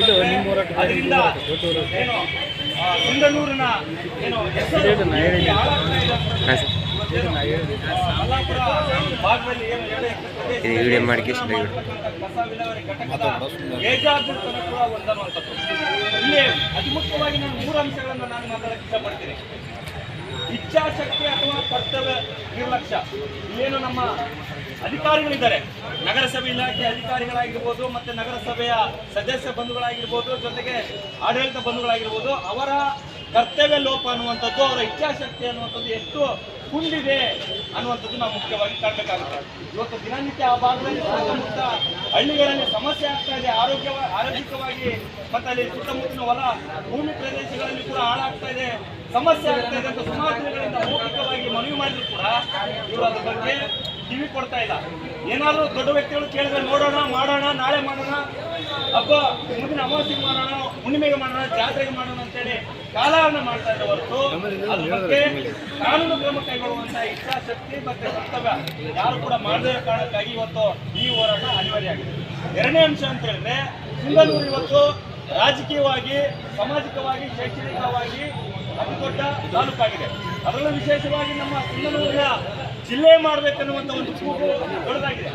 ಇದು ನಿಮ್ಮ ಹೋರಾಟ ಏನು ವಿಡಿಯೋ ಮಾಡಿ ಅತಿ ಮುಖ್ಯವಾಗಿ ನಾನು ಮೂರು ಅಂಶಗಳನ್ನು ನಾನು ಮಾತಾಡಕ್ಕೆ ಇಷ್ಟಪಡ್ತೀನಿ. ಇಚ್ಛಾಶಕ್ತಿ ಅಥವಾ ಕರ್ತವ್ಯ ನಿರ್ಲಕ್ಷ್ಯ? ಏನು ನಮ್ಮ ಅಧಿಕಾರಿಗಳಿದ್ದಾರೆ. ನಗರಸಭೆ ಇಲಾಖೆ ಅಧಿಕಾರಿಗಳಾಗಿರ್ಬೋದು ಮತ್ತು ನಗರಸಭೆಯ ಸದಸ್ಯ ಬಂಧುಗಳಾಗಿರ್ಬೋದು, ಜೊತೆಗೆ ಆಡಳಿತ ಬಂಧುಗಳಾಗಿರ್ಬೋದು, ಅವರ ಕರ್ತವ್ಯ ಲೋಪ ಅನ್ನುವಂಥದ್ದು, ಅವರ ಇಚ್ಛಾಶಕ್ತಿ ಅನ್ನುವಂಥದ್ದು ಎಷ್ಟು ಕುಂದಿದೆ ಅನ್ನುವಂಥದ್ದು ನಾವು ಮುಖ್ಯವಾಗಿ ಕಾಣಬೇಕಾಗುತ್ತೆ. ಇವತ್ತು ದಿನನಿತ್ಯ ಆ ಭಾಗದಲ್ಲಿ ಸುತ್ತಮುತ್ತ ಹಳ್ಳಿಗಳಲ್ಲಿ ಸಮಸ್ಯೆ ಆಗ್ತಾ ಇದೆ. ಆರೋಗ್ಯ ಆರೋಗ್ಯಕವಾಗಿ ಮತ್ತು ಅಲ್ಲಿ ಸುತ್ತಮುತ್ತಲಿನ ಹೊಲ, ಭೂಮಿ ಪ್ರದೇಶಗಳಲ್ಲಿ ಕೂಡ ಹಾಳಾಗ್ತಾ ಇದೆ. ಸಮಸ್ಯೆ ಆಗ್ತಾ ಇದೆ ಅಂತ ಮೌಖಿಕವಾಗಿ ಮನವಿ ಮಾಡಿದ್ರು ಕೂಡ ಇವರು ಅದ್ರ ಬಗ್ಗೆ ಕಿವಿ ಕೊಡ್ತಾ ಇಲ್ಲ. ಏನಾದರೂ ದೊಡ್ಡ ವ್ಯಕ್ತಿಗಳು ಕೇಳಿದ್ರೆ ನೋಡೋಣ, ಮಾಡೋಣ, ನಾಳೆ ಮಾಡೋಣ, ಹಬ್ಬ, ಮುಂದಿನ ಅಮಾವಾಸ್ಯೆಗೆ ಮಾಡೋಣ, ಹುಣ್ಣಿಮೆಗೆ ಮಾಡೋಣ, ಜಾತ್ರೆಗೆ ಮಾಡೋಣ ಅಂತೇಳಿ ಕಾಲಹರಣ ಮಾಡ್ತಾ ಇದ್ದ ಹೊರತು ಅದ್ರ ಬಗ್ಗೆ ಕಾನೂನು ಕ್ರಮ ಕೈಗೊಳ್ಳುವಂತ ಇಚ್ಛಾಶಕ್ತಿ ಮತ್ತೆ ಕರ್ತವ್ಯ ಯಾರು ಕೂಡ ಮಾಡದೇ ಕಾರಣಕ್ಕಾಗಿ ಇವತ್ತು ಈ ಹೋರಾಟ ಅನಿವಾರ್ಯ ಆಗಿದೆ. ಎರಡನೇ ಅಂಶ ಅಂತ ಹೇಳಿದ್ರೆ ಇವತ್ತು ರಾಜಕೀಯವಾಗಿ, ಸಾಮಾಜಿಕವಾಗಿ, ಶೈಕ್ಷಣಿಕವಾಗಿ ಅತಿ ದೊಡ್ಡ ತಾಲೂಕಾಗಿದೆ. ಅದರಲ್ಲೂ ವಿಶೇಷವಾಗಿ ನಮ್ಮ ಸಿಂಧನೂರಿನ ಜಿಲ್ಲೆ ಮಾಡಬೇಕನ್ನುವಂಥ ಒಂದು ಕೂಗು ದೊಡ್ಡದಾಗಿದೆ.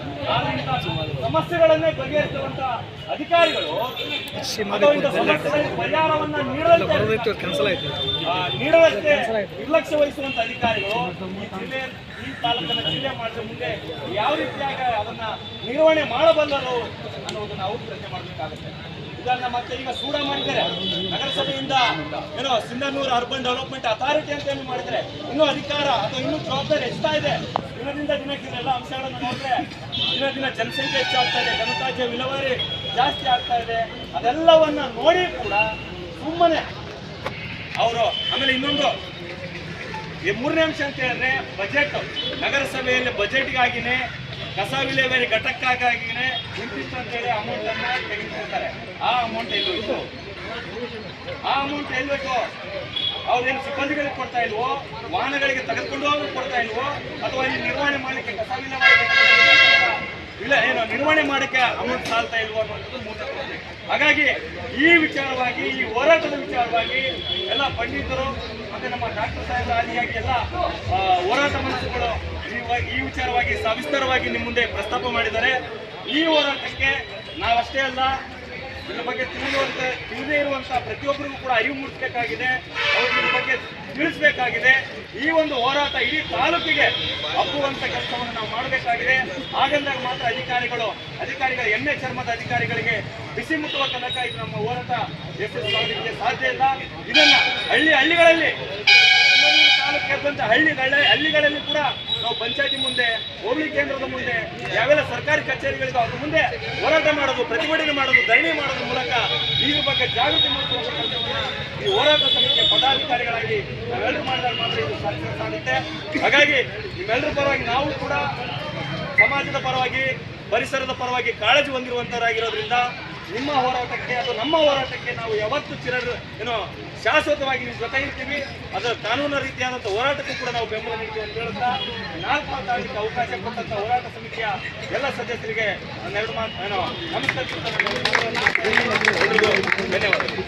ಸಮಸ್ಯೆಗಳನ್ನೇ ಬಗೆಹರಿಸುವಂತ ಅಧಿಕಾರಿಗಳು ಪರಿಹಾರವನ್ನ ಆ, ನೀಡುವಷ್ಟೇ ನಿರ್ಲಕ್ಷ್ಯ ವಹಿಸುವಂತ ಅಧಿಕಾರಿಗಳು ಈ ಜಿಲ್ಲೆ ಈ ತಾಲೂಕನ್ನ ಜಿಲ್ಲೆ ಮಾಡಿದ ಮುಂದೆ ಯಾವ ರೀತಿಯಾಗಿ ಅದನ್ನ ನಿರ್ವಹಣೆ ಮಾಡಬಲ್ಲರು ಅನ್ನೋದನ್ನ ಅವರು ಪ್ರಶ್ನೆ ಮಾಡಬೇಕಾಗುತ್ತೆ. ಇದನ್ನ ಮತ್ತೆ ಈಗ ಸೂಡ ಮಾಡಿದ್ದಾರೆ. ನಗರಸಭೆಯಿಂದ ಏನೋ ಸಿಂಧನೂರು ಅರ್ಬನ್ ಡೆವಲಪ್ಮೆಂಟ್ ಅಥಾರಿಟಿ ಅಂತ ಏನು ಮಾಡಿದ್ರೆ ಇನ್ನೂ ಅಧಿಕಾರ ಅಥವಾ ಇನ್ನೂ ಜವಾಬ್ದಾರಿ ಹೆಚ್ಚಾ ಇದೆ. ದಿನದಿಂದ ದಿನಕ್ಕೆ ಎಲ್ಲ ಅಂಶಗಳನ್ನು ನೋಡಿದ್ರೆ ದಿನ ದಿನ ಜನಸಂಖ್ಯೆ ಹೆಚ್ಚಾಗ್ತಾ ಇದೆ ಜನತಾಜ್ಯ ವಿಲವಾರಿ ಜಾಸ್ತಿ ಆಗ್ತಾ ಇದೆ. ಅದೆಲ್ಲವನ್ನ ನೋಡಿ ಕೂಡ ಸುಮ್ಮನೆ ಅವರು ಆಮೇಲೆ ಇನ್ನೊಂದು, ಈ ಮೂರನೇ ಅಂಶ ಅಂತ ಹೇಳಿದ್ರೆ ಬಜೆಟ್ ನಗರಸಭೆಯಲ್ಲಿ ಬಜೆಟ್ಗಾಗಿನೇ ಕಸ ವಿಲೇವಾರಿ ಘಟಕಕ್ಕಾಗಿನೇ ಇಂತಿಷ್ಟು ಅಮೌಂಟ್ ಅನ್ನ ತೆಗೆದುಕೊಳ್ತಾರೆ ಆ ಅಮೌಂಟ್ ಎಲ್ಲೋಯ್ತು ಆ ಅಮೌಂಟ್ ಎಲ್ಲಿ ಅವ್ರು ಅವ್ರೇನು ಸಿಬ್ಬಂದಿಗಳಿಗೆ ಕೊಡ್ತಾ ಇಲ್ವೋ? ವಾಹನಗಳಿಗೆ ತೆಗೆದುಕೊಂಡು ಹೋಗಿ ಕೊಡ್ತಾ ಇಲ್ವೋ? ಅಥವಾ ಇಲ್ಲಿ ನಿರ್ವಹಣೆ ಮಾಡಲಿಕ್ಕೆ ಕಸ ವಿಲೇವಾರಿ ಇಲ್ಲ, ಏನು ನಿರ್ವಹಣೆ ಮಾಡಕ್ಕೆ ಅಮೌಂಟ್ ಸಾಲ್ತಾ ಇಲ್ವೋ ಅನ್ನೋದು ಮೂಲ ಹಾಗಾಗಿ ಈ ವಿಚಾರವಾಗಿ, ಈ ಹೋರಾಟದ ವಿಚಾರವಾಗಿ ಎಲ್ಲ ಪಂಡಿತರು ಮತ್ತೆ ನಮ್ಮ ಡಾಕ್ಟರ್ ಸಾಹೇಬ್ ಆದಿಯಾಗಿ ಎಲ್ಲ ಹೋರಾಟ ಮನಸ್ಸುಗಳು ಈ ವಿಚಾರವಾಗಿ ಸವಿಸ್ತಾರವಾಗಿ ನಿಮ್ಮ ಮುಂದೆ ಪ್ರಸ್ತಾಪ ಮಾಡಿದ್ದಾರೆ. ಈ ಹೋರಾಟಕ್ಕೆ ನಾವಷ್ಟೇ ಅಲ್ಲ, ಇದ್ರ ಬಗ್ಗೆ ತಿಳಿಯುವಂತ, ತಿಳಿದೇ ಇರುವಂತ ಪ್ರತಿಯೊಬ್ಬರಿಗೂ ಕೂಡ ಅರಿವು ಮೂಡಿಸಬೇಕಾಗಿದೆ. ಅವ್ರಿಗೆ ಇದ್ರ ಬಗ್ಗೆ ತಿಳಿಸಬೇಕಾಗಿದೆ. ಈ ಒಂದು ಹೋರಾಟ ಇಡೀ ತಾಲೂಕಿಗೆ ಹಬ್ಬುವಂತ ಕೆಲಸವನ್ನು ನಾವು ಮಾಡಬೇಕಾಗಿದೆ. ಹಾಗಂದಾಗ ಮಾತ್ರ ಅಧಿಕಾರಿಗಳು, ಅಧಿಕಾರಿಗಳ ಎಮ್ಮೆ ಚರ್ಮದ ಅಧಿಕಾರಿಗಳಿಗೆ ಬಿಸಿ ಮುಟ್ಟುವ ತನಕ ಇದು ನಮ್ಮ ಹೋರಾಟ ಯಶಸ್ವಿಯಾಗಲಿಕ್ಕೆ ಸಾಧ್ಯ ಇಲ್ಲ. ಇದನ್ನ ಹಳ್ಳಿ ಹಳ್ಳಿಗಳಲ್ಲಿ ಸೇರಿದಂತೆ ಹಳ್ಳಿಗಳ ಹಳ್ಳಿಗಳಲ್ಲಿ ಕೂಡ ನಾವು ಪಂಚಾಯತಿ ಮುಂದೆ, ಹೋಬಳಿ ಕೇಂದ್ರದ ಮುಂದೆ, ಯಾವೆಲ್ಲ ಸರ್ಕಾರಿ ಕಚೇರಿಗಳಿಗೂ ಅದ್ರ ಮುಂದೆ ಹೋರಾಟ ಮಾಡೋದು, ಪ್ರತಿಭಟನೆ ಮಾಡೋದು, ಧರಣಿ ಮಾಡೋದ್ರ ಮೂಲಕ ಇದ್ರ ಬಗ್ಗೆ ಜಾಗೃತಿ ಮೂಡಿಸುವ ಈ ಹೋರಾಟ ಸಮಿತಿಯ ಪದಾಧಿಕಾರಿಗಳಾಗಿ ನಾವೆಲ್ಲರೂ ಮಾಡಿದಾಗ ಮಾತ್ರ ಇದು ಸಕ್ಸಸ್ ಆಗುತ್ತೆ ಹಾಗಾಗಿ ನಿಮ್ಮೆಲ್ಲರ ಪರವಾಗಿ ನಾವು ಕೂಡ ಸಮಾಜದ ಪರವಾಗಿ, ಪರಿಸರದ ಪರವಾಗಿ ಕಾಳಜಿ ಹೊಂದಿರುವಂತರಾಗಿರೋದ್ರಿಂದ ನಿಮ್ಮ ಹೋರಾಟಕ್ಕೆ ಅಥವಾ ನಮ್ಮ ಹೋರಾಟಕ್ಕೆ ನಾವು ಯಾವತ್ತು ಚಿರ ಏನೋ ಶಾಶ್ವತವಾಗಿ ನಿಮ್ಮ ಜೊತೆ ಇರ್ತೀವಿ. ಅದರ ಕಾನೂನು ರೀತಿಯಾದಂಥ ಹೋರಾಟಕ್ಕೂ ಕೂಡ ನಾವು ಬೆಂಬಲ ನೀಡ್ತೀವಿ ಅಂತ ಹೇಳುತ್ತಾ, ನಾಲ್ಕು ತಾರೀಕು ಅವಕಾಶ ಕೊಟ್ಟಂತ ಹೋರಾಟ ಸಮಿತಿಯ ಎಲ್ಲ ಸದಸ್ಯರಿಗೆ ಒಂದೆರಡು ಮಾತು ಏನೋ ನಮಸ್ಕಾರ ಎಲ್ರಿಗೂ ಧನ್ಯವಾದಗಳು.